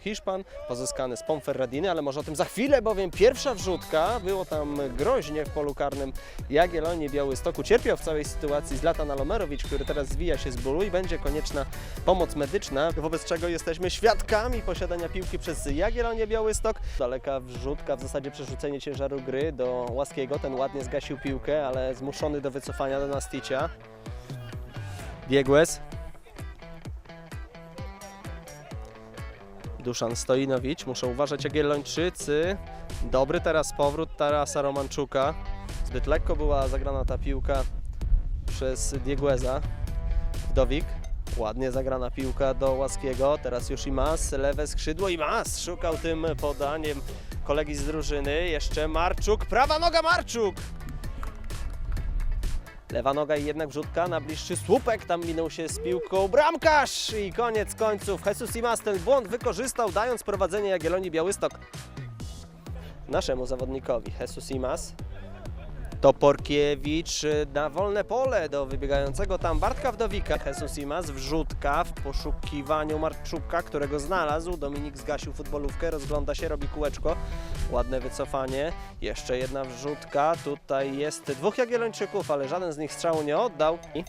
Hiszpan pozyskany z Ponferradiny, ale może o tym za chwilę, bowiem pierwsza wrzutka, było tam groźnie w polu karnym Jagiellonii Białystoku. Cierpiał w całej sytuacji Zlatan Alomerowicz, który teraz zwija się z bólu i będzie konieczna pomoc medyczna, wobec czego jesteśmy świadkami posiadania piłki przez Jagiellonię Białystok. Daleka wrzutka, w zasadzie przerzucenie ciężaru gry do Łaskiego. Ten ładnie zgasił piłkę, ale zmuszony do wycofania do Nasticia. Biegłes. Duszan Stojinowicz. Muszą uważać Jagiellończycy. Dobry teraz powrót Tarasa Romanczuka. Zbyt lekko była zagrana ta piłka przez Diegueza. Wdowik. Ładnie zagrana piłka do Łaskiego. Teraz już Imas. Lewe skrzydło. Imas szukał tym podaniem kolegi z drużyny. Jeszcze Marczuk. Prawa noga Marczuk! Lewa noga i jednak wrzutka na bliższy słupek, tam minął się z piłką bramkarz i koniec końców Jesus Imas ten błąd wykorzystał, dając prowadzenie Jagiellonii Białystok naszemu zawodnikowi. Jesus Imas, Toporkiewicz y, na wolne pole do wybiegającego tam Bartka Wdowika. Jesus Imas, wrzutka w poszukiwaniu Marczuka, którego znalazł. Dominik zgasił futbolówkę, rozgląda się, robi kółeczko. Ładne wycofanie. Jeszcze jedna wrzutka. Tutaj jest dwóch Jagiellończyków, ale żaden z nich strzału nie oddał. I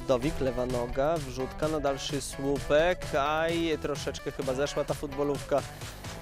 Wdowik, lewa noga, wrzutka na dalszy słupek. Aj, troszeczkę chyba zeszła ta futbolówka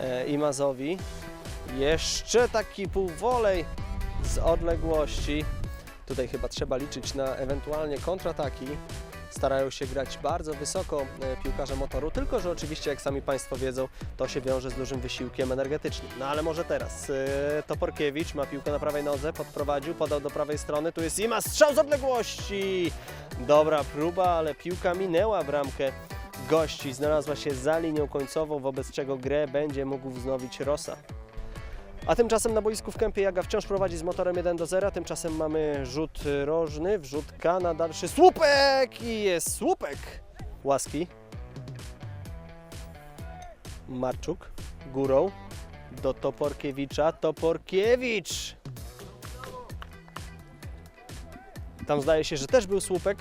e, Imazowi. Jeszcze taki półwolej z odległości. Tutaj chyba trzeba liczyć na ewentualnie kontrataki. Starają się grać bardzo wysoko e, piłkarze motoru, tylko że oczywiście, jak sami Państwo wiedzą, to się wiąże z dużym wysiłkiem energetycznym. No ale może teraz. e, Toporkiewicz ma piłkę na prawej nodze, podprowadził, podał do prawej strony. Tu jest Ima, strzał z odległości! Dobra próba, ale piłka minęła bramkę gości. Znalazła się za linią końcową, wobec czego grę będzie mógł wznowić Rosa. A tymczasem na boisku w Kępie Jaga wciąż prowadzi z motorem 1 do 0. Tymczasem mamy rzut rożny, wrzutka na dalszy słupek i jest słupek. Łaski. Marczuk górą do Toporkiewicza. Toporkiewicz! Tam zdaje się, że też był słupek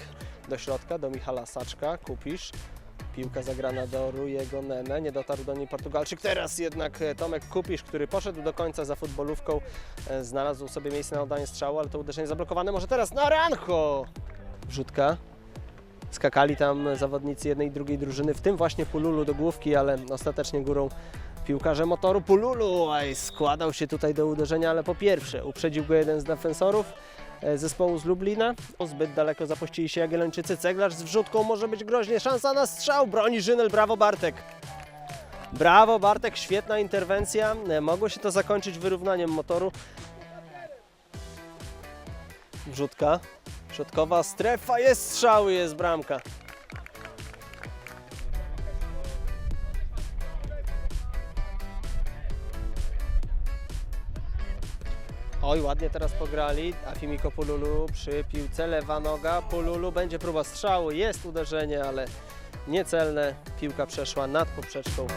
do środka, do Michala Saczka. Kupisz. Piłka zagrana do Rujego Nene, nie dotarł do niej Portugalczyk. Teraz jednak e, Tomek Kupisz, który poszedł do końca za futbolówką, e, znalazł sobie miejsce na oddanie strzału, ale to uderzenie zablokowane. Może teraz Naranjo! Wrzutka. Skakali tam zawodnicy jednej i drugiej drużyny, w tym właśnie Pululu do główki, ale ostatecznie górą piłkarze motoru. Pululu aj, składał się tutaj do uderzenia, ale po pierwsze uprzedził go jeden z defensorów zespołu z Lublina. Zbyt daleko zapuścili się Jagiellończycy. Ceglarz z wrzutką może być groźnie. Szansa na strzał. Broni Żynel. Brawo Bartek. Brawo Bartek, świetna interwencja. E, Mogło się to zakończyć wyrównaniem motoru. Wrzutka. Środkowa strefa. Jest strzał jest bramka. Oj, ładnie teraz pograli. Afimiko Pululu przy piłce, lewa noga. Pululu będzie próba strzału, jest uderzenie, ale niecelne. Piłka przeszła nad poprzeczką